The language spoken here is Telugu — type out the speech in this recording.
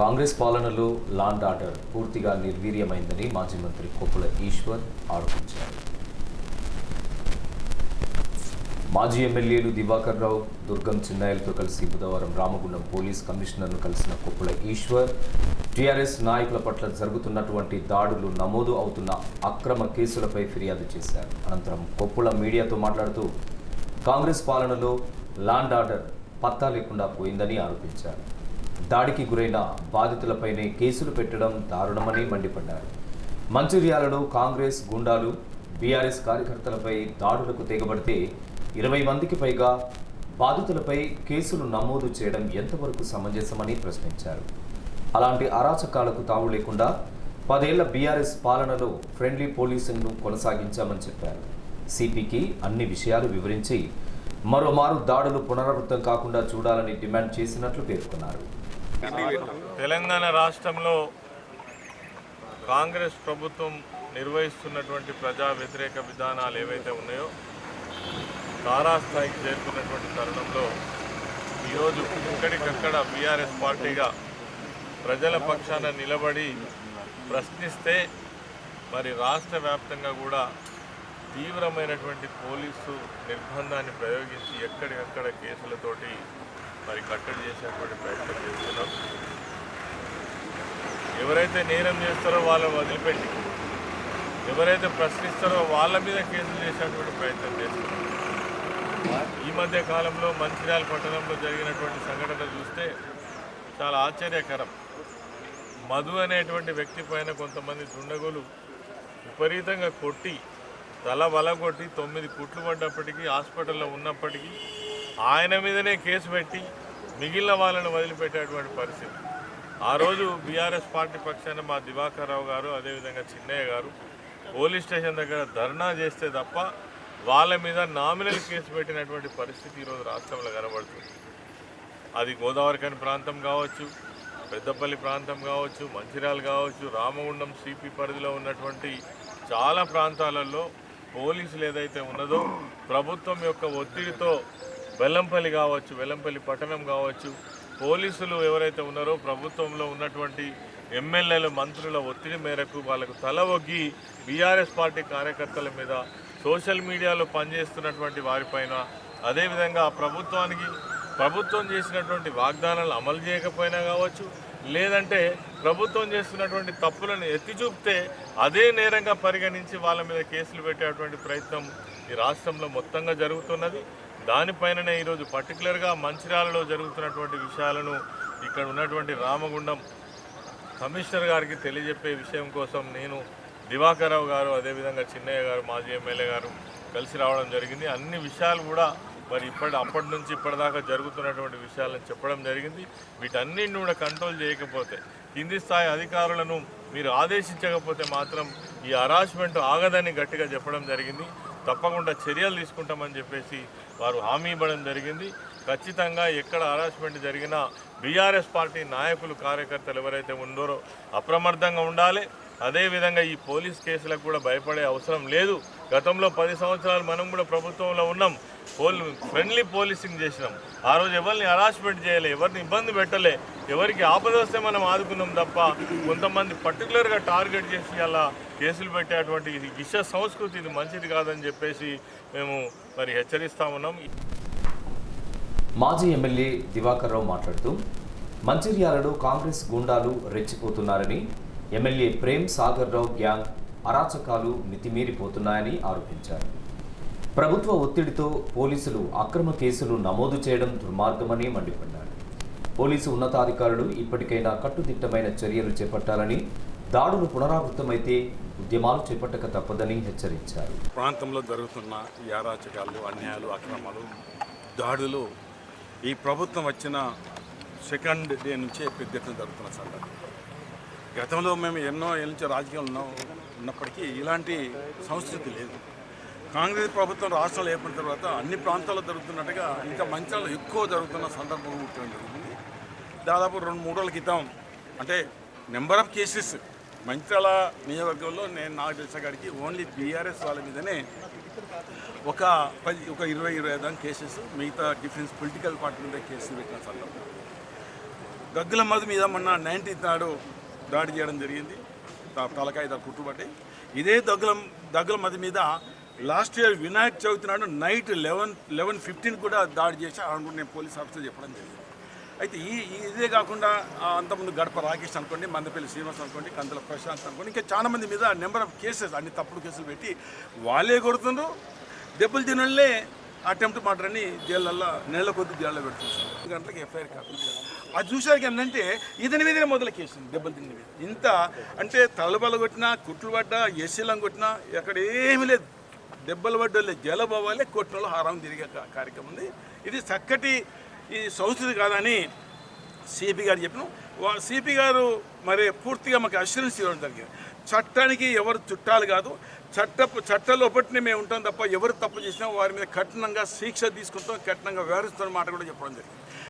కాంగ్రెస్ పాలనలో లాండ్ ఆర్డర్ పూర్తిగా నిర్వీర్యమైందని మాజీ మంత్రి కొప్పుల ఈశ్వర్ ఆరోపించారు. మాజీ ఎమ్మెల్యేలు దివాకర్ రావు దుర్గం చిన్నాయలతో కలిసి బుధవారం రామగుండం పోలీస్ కమిషనర్ను కలిసిన కొప్పుల ఈశ్వర్ టీఆర్ఎస్ నాయకుల పట్ల జరుగుతున్నటువంటి దాడులు నమోదు అవుతున్న అక్రమ కేసులపై ఫిర్యాదు చేశారు. అనంతరం కొప్పుల మీడియాతో మాట్లాడుతూ కాంగ్రెస్ పాలనలో లాండ్ ఆర్డర్ పత్తా లేకుండా పోయిందని ఆరోపించారు. దాడికి గురైన బాధితులపైనే కేసులు పెట్టడం దారుణమని మండిపడ్డారు. మంచిర్యాలలో కాంగ్రెస్ గుండాలు బీఆర్ఎస్ కార్యకర్తలపై దాడులకు తెగబడితే ఇరవై మందికి పైగా బాధితులపై కేసులు నమోదు చేయడం ఎంతవరకు సమంజసమని ప్రశ్నించారు. అలాంటి అరాచకాలకు తావు లేకుండా పదేళ్ళ బీఆర్ఎస్ పాలనలో ఫ్రెండ్లీ పోలీసింగ్ను కొనసాగించామని చెప్పారు. సిపికి అన్ని విషయాలు వివరించి మరోమారు దాడులు పునరావృతం కాకుండా చూడాలని డిమాండ్ చేసినట్లు పేర్కొన్నారు. తెలంగాణ రాష్ట్రంలో కాంగ్రెస్ ప్రభుత్వం నిర్వహిస్తున్నటువంటి ప్రజా వ్యతిరేక విధానాలు ఏవైతే ఉన్నాయో తారాస్థాయికి చేరుకున్నటువంటి తరుణంలో ఈరోజు ఎక్కడికక్కడ బీఆర్ఎస్ పార్టీగా ప్రజల పక్షాన నిలబడి ప్రశ్నిస్తే మరి రాష్ట్ర వ్యాప్తంగా కూడా తీవ్రమైనటువంటి పోలీసు నిర్బంధాన్ని ప్రయోగించి ఎక్కడికక్కడ కేసులతోటి మరి కట్టడి చేసేటువంటి ప్రయత్నం చేస్తున్నాం. ఎవరైతే నేరం చేస్తారో వాళ్ళని వదిలిపెట్టి ఎవరైతే ప్రశ్నిస్తారో వాళ్ళ మీద కేసులు చేసేటువంటి ప్రయత్నం చేస్తున్నాం. ఈ మధ్య కాలంలో మంచిర్యాల పట్టణంలో జరిగినటువంటి సంఘటన చూస్తే చాలా ఆశ్చర్యకరం. మధు అనేటువంటి వ్యక్తి పైన కొంతమంది దుండగులు విపరీతంగా కొట్టి తల వలగొట్టి తొమ్మిది కుట్లు పడ్డప్పటికీ హాస్పిటల్లో ఉన్నప్పటికీ ఆయన మీదనే కేసు పెట్టి మిగిలిన వాళ్ళని వదిలిపెట్టేటువంటి పరిస్థితి. ఆ రోజు బీఆర్ఎస్ పార్టీ పక్షాన మా దివాకర్ రావు గారు అదేవిధంగా చిన్నయ్య గారు పోలీస్ స్టేషన్ దగ్గర ధర్నా చేస్తే తప్ప వాళ్ళ మీద నామినల్ కేసు పెట్టినటువంటి పరిస్థితి ఈరోజు రాష్ట్రంలో కనబడుతుంది. అది గోదావరికని ప్రాంతం కావచ్చు పెద్దపల్లి ప్రాంతం కావచ్చు మంచిర్యాల కావచ్చు రామగుండం సిపి పరిధిలో ఉన్నటువంటి చాలా ప్రాంతాలలో పోలీసులు ఏదైతే ఉన్నదో ప్రభుత్వం యొక్క ఒత్తిడితో వెల్లంపల్లి కావచ్చు వెల్లంపల్లి పట్టణం కావచ్చు పోలీసులు ఎవరైతే ఉన్నారో ప్రభుత్వంలో ఉన్నటువంటి ఎమ్మెల్యేలు మంత్రుల ఒత్తిడి మేరకు వాళ్ళకు తల ఒగ్గి బీఆర్ఎస్ పార్టీ కార్యకర్తల మీద సోషల్ మీడియాలో పనిచేస్తున్నటువంటి వారిపైన అదేవిధంగా ప్రభుత్వానికి ప్రభుత్వం చేసినటువంటి వాగ్దానాలు అమలు చేయకపోయినా కావచ్చు లేదంటే ప్రభుత్వం చేస్తున్నటువంటి తప్పులను ఎత్తి చూపితే అదే నేరంగా పరిగణించి వాళ్ళ మీద కేసులు పెట్టేటువంటి ప్రయత్నం ఈ రాష్ట్రంలో మొత్తంగా జరుగుతున్నది. దానిపైననే ఈరోజు పర్టికులర్గా మంచిర్యాలలో జరుగుతున్నటువంటి విషయాలను ఇక్కడ ఉన్నటువంటి రామగుండం కమిషనర్ గారికి తెలియజెప్పే విషయం కోసం నేను దివాకరావు గారు అదేవిధంగా చిన్నయ్య గారు మాజీ ఎమ్మెల్యే గారు కలిసి రావడం జరిగింది. అన్ని విషయాలు కూడా మరి ఇప్పటి అప్పటి నుంచి ఇప్పటిదాకా జరుగుతున్నటువంటి విషయాలను చెప్పడం జరిగింది. వీటన్నింటిని కూడా కంట్రోల్ చేయకపోతే కింది స్థాయి అధికారులను మీరు ఆదేశించకపోతే మాత్రం ఈ హరాస్మెంట్ ఆగదని గట్టిగా చెప్పడం జరిగింది. తప్పకుండా చర్యలు తీసుకుంటామని చెప్పేసి వారు హామీ ఇవ్వడం జరిగింది. ఖచ్చితంగా ఎక్కడ హరాస్మెంట్ జరిగినా బీఆర్ఎస్ పార్టీ నాయకులు కార్యకర్తలు ఎవరైతే ఉండారో అప్రమత్తంగా ఉండాలి. అదేవిధంగా ఈ పోలీస్ కేసులకు కూడా భయపడే అవసరం లేదు. గతంలో పది సంవత్సరాలు మనం కూడా ప్రభుత్వంలో ఉన్నాం. పోల్ ఫ్రెండ్లీ పోలీసింగ్ చేసినాం. ఆ రోజు ఎవరిని హరాస్మెంట్ చేయలే ఎవరిని ఇబ్బంది పెట్టలే ఎవరికి ఆపద వస్తే మనం ఆదుకున్నాం తప్ప కొంతమంది పర్టికులర్గా టార్గెట్ చేసి అలా కేసులు పెట్టేటువంటి ఇది విష సంస్కృతి ఇది మంచిది కాదని చెప్పేసి మేము మరి హెచ్చరిస్తా ఉన్నాం. మాజీ ఎమ్మెల్యే దివాకర్ రావు మాట్లాడుతూ మంచిర్యాలలో కాంగ్రెస్ గుండాలు రెచ్చిపోతున్నారని ఎమ్మెల్యే ప్రేమ్ సాగర్ రావు గ్యాంగ్ అరాచకాలు మితిమీరిపోతున్నాయని ఆరోపించారు. ప్రభుత్వ ఒత్తిడితో పోలీసులు అక్రమ కేసులు నమోదు చేయడం దుర్మార్గమని మండిపడ్డారు. పోలీసు ఉన్నతాధికారులు ఇప్పటికైనా కట్టుదిట్టమైన చర్యలు చేపట్టాలని దాడులు పునరావృతమైతే ఉద్యమాలు చేపట్టక తప్పదని హెచ్చరించారు. ప్రాంతంలో జరుగుతున్న ఈ అరాచకాలు అన్యాయాలు అక్రమాలు దాడులు ఈ ప్రభుత్వం వచ్చిన సెకండ్ డే నుంచే పెద్ద ఎత్తున జరుగుతున్న సంఘటన గతంలో మేము ఎన్నో ఏళ్ళ నుంచి రాజకీయాలు ఉన్నాం ఉన్నప్పటికీ ఇలాంటి సంస్కృతి లేదు. కాంగ్రెస్ ప్రభుత్వం రాష్ట్రాలు ఏర్పడిన తర్వాత అన్ని ప్రాంతాల్లో జరుగుతున్నట్టుగా ఇంకా మంచాలు ఎక్కువ జరుగుతున్న సందర్భం ఉండడం జరుగుతుంది దాదాపు రెండు మూడు రోజుల క్రితం అంటే నెంబర్ ఆఫ్ కేసెస్ మంచాల నియోజకవర్గంలో నేను నాకు తెలిసిన కాడికి ఓన్లీ బీఆర్ఎస్ వాళ్ళ మీదనే ఒక పది ఒక ఇరవై ఇరవై ఐదు కేసెస్ మిగతా డిఫరెన్స్ పొలిటికల్ పార్టీ మీద కేసులు పెట్టిన సందర్భం. గగ్గుల మధు మీద మొన్న నైన్టీన్త్ నాడు దాడి చేయడం జరిగింది. తలకాయ దా కుట్టుబట్టి ఇదే దగ్గులం దగ్గుల మధ్య మీద లాస్ట్ ఇయర్ వినాయక చవితి నాడు నైట్ లెవెన్ లెవెన్ ఫిఫ్టీన్ కూడా దాడి చేసి అనుకుంటే నేను పోలీస్ ఆఫీసర్ చెప్పడం జరిగింది. అయితే ఈ ఇదే కాకుండా అంతకుముందు గడప రాకేష్ అనుకోండి మందపల్లి శ్రీనివాస్ అనుకోండి కందల ప్రశాంత్ అనుకోండి ఇంకా చాలా మంది మీద నెంబర్ ఆఫ్ కేసెస్ అన్ని తప్పుడు కేసులు పెట్టి వాళ్ళే కొడుతుండ్రు. దెబ్బలు తినలే అటెంప్ట్ మర్డర్ జైళ్ళల్లో నెల కొద్ది జైల్లో పెడుతున్నారు గంటలకు ఎఫ్ఐఆర్ కాపీ అది చూసాక ఏంటంటే ఇతని మీదనే మొదలు దెబ్బలు తిని మీద. ఇంత అంటే తలబల కొట్టినా కుట్లు పడ్డా ఎస్సీలం కొట్టినా ఎక్కడ ఏమీ లేదు. దెబ్బలు పడ్డోళ్ళే జలబోవాలే కొట్టినలో హారం తిరిగే కార్యక్రమం ఉంది. ఇది చక్కటి ఈ సంస్కృతి కాదని సిపి గారు చెప్పిన సిపి గారు మరి పూర్తిగా మాకు అష్యూరెన్స్ ఇవ్వడం జరిగింది. చట్టానికి ఎవరు చుట్టాలు కాదు చట్ట చట్ట లోపటినే మేము ఉంటాం తప్ప ఎవరు తప్పు చేసినా వారి మీద కఠినంగా శిక్ష తీసుకుంటాం కఠినంగా వ్యవహరిస్తున్న మాట కూడా చెప్పడం జరిగింది.